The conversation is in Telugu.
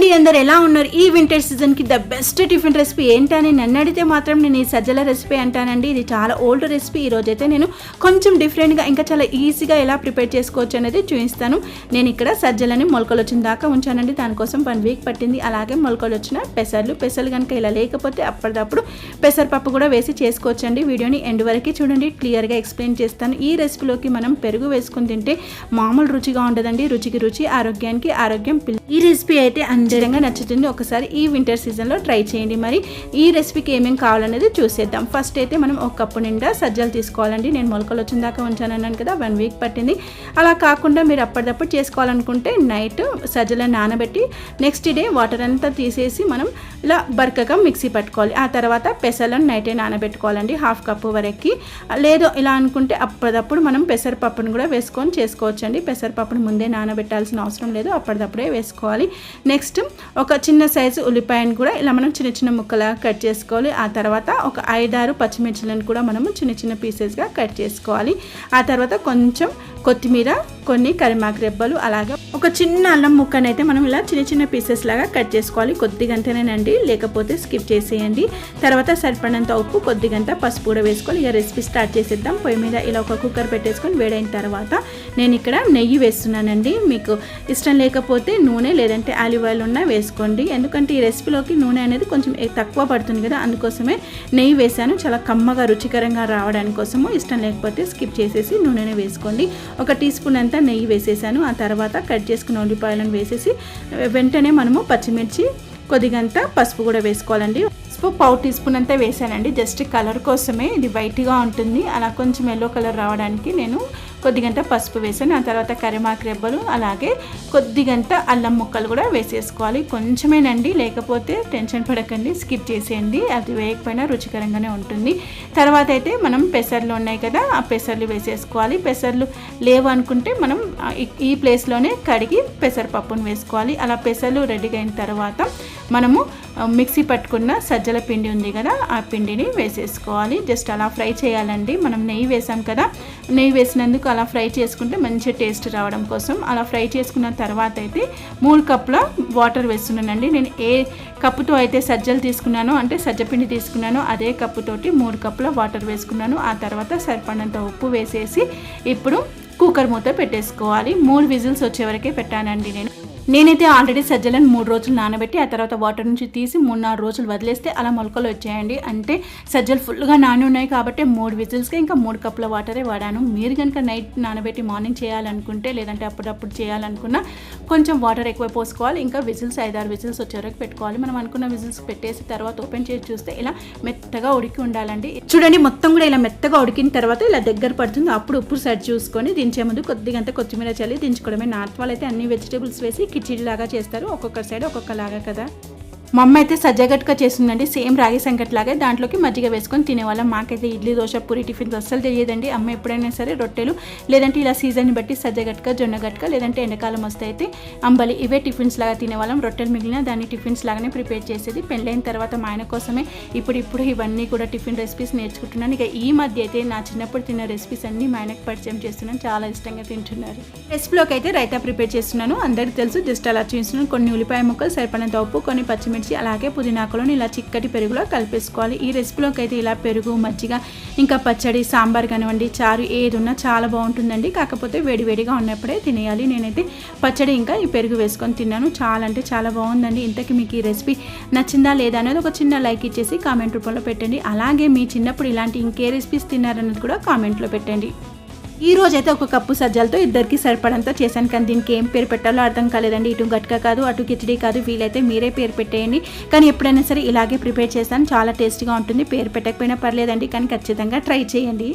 అండి అందరు ఎలా ఉన్నారు? ఈ వింటర్ సీజన్కి ద బెస్ట్ టిఫిన్ రెసిపీ ఏంటని నన్ను అడిగితే మాత్రం నేను ఈ సజ్జల రెసిపీ అంటానండి. ఇది చాలా ఓల్డ్ రెసిపీ ఈ రోజైతే నేను కొంచెం డిఫరెంట్గా ఇంకా చాలా ఈజీగా ఎలా ప్రిపేర్ చేసుకోవచ్చు అనేది చూపిస్తాను. నేను ఇక్కడ సజ్జలని మొలకలు వచ్చిన దాకా ఉంచానండి. దానికోసం వన్ వీక్ పట్టింది. అలాగే మొలకలు వచ్చిన పెసర్లు పెసర్లు కనుక ఇలా లేకపోతే అప్పటిదప్పుడు పెసరపప్పు కూడా వేసి చేసుకోవచ్చండి. వీడియోని ఎండ్ వరకు చూడండి. క్లియర్గా ఎక్స్ప్లెయిన్ చేస్తాను. ఈ రెసిపీలోకి మనం పెరుగు వేసుకుని తింటే మామూలు రుచిగా ఉండదండి. రుచికి రుచి ఆరోగ్యానికి ఆరోగ్యం పిల్ల- ఈ రెసిపీ అయితే ఖచ్చితంగా నచ్చుతుంది. ఒకసారి ఈ వింటర్ సీజన్లో ట్రై చేయండి మరి. ఈ రెసిపీకి ఏమేమి కావాలనేది చూసేద్దాం. ఫస్ట్ అయితే మనం ఒక కప్పు నిండా సజ్జలు తీసుకోవాలండి. నేను మొలకలు వచ్చిన దాకా ఉంచాను అన్నాను కదా వన్ వీక్ పట్టింది. అలా కాకుండా మీరు అప్పటిదప్పుడు చేసుకోవాలనుకుంటే నైట్ సజ్జలను నానబెట్టి నెక్స్ట్ డే వాటర్ అంతా తీసేసి మనం ఇలా బరకగా మిక్సీ పట్టుకోవాలి. ఆ తర్వాత పెసలను నైటే నానబెట్టుకోవాలండి. హాఫ్ కప్పు వరకు. లేదు ఇలా అనుకుంటే అప్పటిదప్పుడు మనం పెసరపప్పును కూడా వేసుకొని చేసుకోవచ్చండి. పెసరపప్పును ముందే నానబెట్టాల్సిన అవసరం లేదు. అప్పటిదప్పుడే వేసుకోవాలి. నెక్స్ట్ ఒక చిన్న సైజు ఉల్లిపాయను కూడా ఇలా మనం చిన్న చిన్న ముక్కలా కట్ చేసుకోవాలి. ఆ తర్వాత ఒక ఐదారు పచ్చిమిర్చిలను కూడా మనము చిన్న చిన్న పీసెస్గా కట్ చేసుకోవాలి. ఆ తర్వాత కొంచెం కొత్తిమీర కొన్ని కరిమాకు రెబ్బలు అలాగే ఒక చిన్న అల్లం ముక్కనైతే మనం ఇలా చిన్న చిన్న పీసెస్ లాగా కట్ చేసుకోవాలి. కొద్దిగంతనేనండి లేకపోతే స్కిప్ చేసేయండి. తర్వాత సరిపడినంత ఉప్పు కొద్దిగంత పసుపు కూడా వేసుకోవాలి. ఇక రెసిపీ స్టార్ట్ చేసేద్దాం. పొయ్యి మీద ఇలా ఒక కుక్కర్ పెట్టేసుకొని వేడైన తర్వాత నేను ఇక్కడ నెయ్యి వేస్తున్నానండి. మీకు ఇష్టం లేకపోతే నూనె లేదంటే ఆలివ్ ఆయిల్ ఉన్నా వేసుకోండి. ఎందుకంటే ఈ రెసిపీలోకి నూనె అనేది కొంచెం తక్కువ పడుతుంది కదా అందుకోసమే నెయ్యి వేసాను చాలా కమ్మగా రుచికరంగా రావడానికి కోసము ఇష్టం లేకపోతే స్కిప్ చేసేసి నూనెనే వేసుకోండి. ఒక టీ స్పూన్ అంతా నెయ్యి వేసేసాను. ఆ తర్వాత కట్ చేసుకున్న ఉల్లిపాయలను వేసేసి వెంటనే మనము పచ్చిమిర్చి కొద్దిగంత పసుపు కూడా వేసుకోవాలండి. పసుపు పావు టీ స్పూన్ అంతా వేసానండి. జస్ట్ కలర్ కోసమే. ఇది వైట్గా ఉంటుంది. అలా కొంచెం ఎల్లో కలర్ రావడానికి నేను కొద్దిగంట పసుపు వేసాను ఆ తర్వాత కరిమాకు రెబ్బలు అలాగే కొద్దిగంట అల్లం ముక్కలు కూడా వేసేసుకోవాలి. కొంచెమేనండి లేకపోతే టెన్షన్ పడకండి స్కిప్ చేసేయండి. అది వేయకపోయినా రుచికరంగానే ఉంటుంది. తర్వాత అయితే మనం పెసర్లు ఉన్నాయి కదా ఆ పెసర్లు వేసేసుకోవాలి. పెసర్లు లేవు అనుకుంటే మనం ఈ- ఈ ప్లేస్లోనే కడిగి పెసరపప్పును వేసుకోవాలి. అలా పెసర్లు రెడీగా అయిన తర్వాత మనము మిక్సీ పట్టుకున్న సజ్జల పిండి ఉంది కదా ఆ పిండిని వేసేసుకోవాలి. జస్ట్ అలా ఫ్రై చేయాలండి. మనం నెయ్యి వేసాం కదా నెయ్యి వేసినందుకు అలా ఫ్రై చేసుకుంటే మంచి టేస్ట్ రావడం కోసం. అలా ఫ్రై చేసుకున్న తర్వాత అయితే మూడు కప్పుల వాటర్ వేస్తున్నానండి. నేను ఏ కప్పుతో అయితే సజ్జలు తీసుకున్నానో అంటే సజ్జపిండి తీసుకున్నానో అదే కప్పుతోటి మూడు కప్పుల వాటర్ వేసుకున్నాను. ఆ తర్వాత సరిపడినంత ఉప్పు వేసేసి ఇప్పుడు కుక్కర్ మూత పెట్టేసుకోవాలి. మూడు విజిల్స్ వచ్చే వరకే పెట్టానండి నేను. నేనైతే ఆల్రెడీ సజ్జలను మూడు రోజులు నానబెట్టి ఆ తర్వాత వాటర్ నుంచి తీసి మూడు నాలుగు రోజులు వదిలేస్తే అలా మొలకలు వచ్చాయండి. అంటే సజ్జలు ఫుల్గా నాని ఉన్నాయి కాబట్టి మూడు విజిల్స్కి ఇంకా మూడు కప్పుల వాటరే వాడాను. మీరు కనుక నైట్ నానబెట్టి మార్నింగ్ చేయాలనుకుంటే లేదంటే అప్పుడప్పుడు చేయాలనుకున్నా కొంచెం వాటర్ ఎక్కువ పోసుకోవాలి. ఇంకా విజిల్స్ ఐదారు విజిల్స్ వచ్చే వరకు పెట్టుకోవాలి. మనం అనుకున్న విజిల్స్ పెట్టేసి తర్వాత ఓపెన్ చేసి చూస్తే ఇలా మెత్తగా ఉడికి ఉండాలండి. చూడండి మొత్తం కూడా ఇలా మెత్తగా ఉడికిన తర్వాత ఇలా దగ్గర పడుతుంది. అప్పుడు ఉప్పు సరి చూసుకొని దించే ముందు కొద్దిగంత కొత్తిమీర చల్లి దించుకోవడమే. నార్త్ వాళ్ళు అయితే అన్ని వెజిటేబుల్స్ వేసి కిచిడి లాగా చేస్తారు. ఒక్కొక్క సైడ్ ఒక్కొక్క లాగా కదా. మా అమ్మ అయితే సజ్జగట్టుగా చేస్తుందండి సేమ్ రాగి సంకట్ లాగే దాంట్లోకి మజ్జిగ వేసుకొని తినేవాళ్ళం. మాకైతే ఇడ్లీ దోశ పూరి టిఫిన్స్ అస్సలు తెలియదండి. అమ్మ ఎప్పుడైనా సరే రొట్టెలు లేదంటే ఇలా సీజన్ని బట్టి సజ్జగట్టుగా జొన్నగట్క లేదంటే ఎండాకాలం వస్తే అయితే అంబలి ఇవే టిఫిన్స్ లాగా తినేవాళ్ళం. రొట్టెలు మిగిలిన దాన్ని టిఫిన్స్ లాగానే ప్రిపేర్ చేసేది. పెళ్ళైన తర్వాత మా ఆయన కోసమే ఇప్పుడు ఇప్పుడు ఇవన్నీ కూడా టిఫిన్ రెసిపీస్ నేర్చుకుంటున్నాను. ఇక ఈ మధ్య అయితే నా చిన్నప్పుడు తిన్న రెసిపీస్ అన్నీ మా ఆయనకు పరిచయం చేస్తున్నాను. చాలా ఇష్టంగా తింటున్నారు. రెసిపీలోకి అయితే రైతా ప్రిపేర్ చేస్తున్నాను. అందరికీ తెలుసు జస్ట్ అలా చేస్తున్నాను. కొన్ని ఉల్లిపాయ ముక్కలు సరిపడినంత ఉప్పు కొన్ని పచ్చిమిర్చి అలాగే పుదీనాకులను ఇలా చిక్కటి పెరుగులో కలిపేసుకోవాలి. ఈ రెసిపీలోకి అయితే ఇలా పెరుగు మజ్జిగ ఇంకా పచ్చడి సాంబార్ కానివ్వండి చారు ఏది ఉన్నా చాలా బాగుంటుందండి. కాకపోతే వేడివేడిగా ఉన్నప్పుడే తినేయాలి. నేనైతే పచ్చడి ఇంకా ఈ పెరుగు వేసుకొని తిన్నాను. చాలా అంటే చాలా బాగుందండి. ఇంతకీ మీకు ఈ రెసిపీ నచ్చిందా లేదా అనేది ఒక చిన్న లైక్ ఇచ్చేసి కామెంట్ రూపంలో పెట్టండి. అలాగే మీ చిన్నప్పుడు ఇలాంటి ఇంకే రెసిపీస్ తిన్నారన్నది కూడా కామెంట్లో పెట్టండి. ఈ రోజు అయితే ఒక కప్పు సజ్జలతో ఇద్దరికి సరిపడంతో చేశాను కానీ దీనికి ఏం పేరు పెట్టాలో అర్థం కాలేదండి. ఇటు గట్క కాదు అటు కిచడీ కాదు వీలైతే మీరే పేరు పెట్టేయండి. కానీ ఎప్పుడైనా సరే ఇలాగే ప్రిపేర్ చేస్తాను చాలా టేస్టీగా ఉంటుంది పేరు పెట్టకపోయినా పర్లేదండి కానీ ఖచ్చితంగా ట్రై చేయండి.